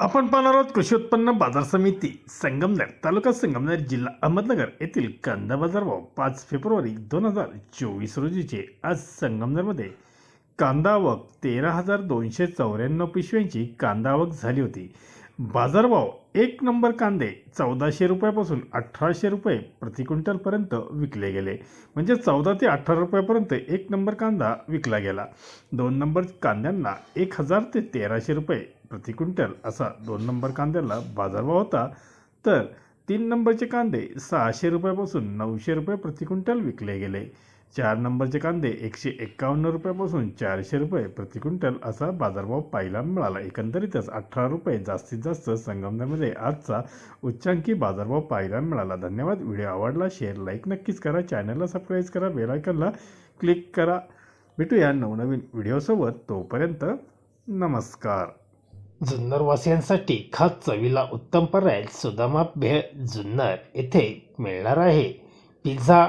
आपण पाहणार आहोत कृषी उत्पन्न बाजार समिती संगमनेर तालुका संगमनेर जिल्हा अहमदनगर येथील कांदा बाजार भाव पाच फेब्रुवारी दोन हजार चोवीस रोजीचे. आज संगमनेरमध्ये कांदा आवक तेरा हजार दोनशे चौऱ्याण्णव पिशव्यांची कांदा आवक झाली होती. बाजारभाव एक नंबर कांदे चौदाशे रुपयापासून अठराशे रुपये प्रति क्विंटलपर्यंत विकले गेले. म्हणजे चौदा ते अठरा रुपयापर्यंत एक नंबर कांदा विकला गेला. दोन नंबर कांद्यांना एक हजार ते तेराशे रुपये प्रति क्विंटल असा दोन नंबर कांद्याला बाजारभाव होता. तर तीन नंबरचे कांदे सहाशे रुपयापासून नऊशे रुपये प्रति क्विंटल विकले गेले. चार नंबरचे कांदे एकशे एक्कावन्न रुपयापासून चारशे रुपये प्रति क्विंटल असा बाजारभाव पाहायला मिळाला. एकंदरीतच अठरा रुपये जास्तीत जास्त संगमनेरमध्ये आजचा उच्चांकी बाजारभाव पाहायला मिळाला. धन्यवाद. व्हिडिओ आवडला शेअर लाईक नक्कीच करा. चॅनलला सबस्क्राईब करा. बेलायकनला क्लिक करा. भेटूया नवनवीन व्हिडिओसोबत. तोपर्यंत नमस्कार. जुन्नरवासियांसाठी खास चवीला उत्तम पर्याय सुदामा भेळ जुन्नर येथे मिळणार आहे. पिझ्झा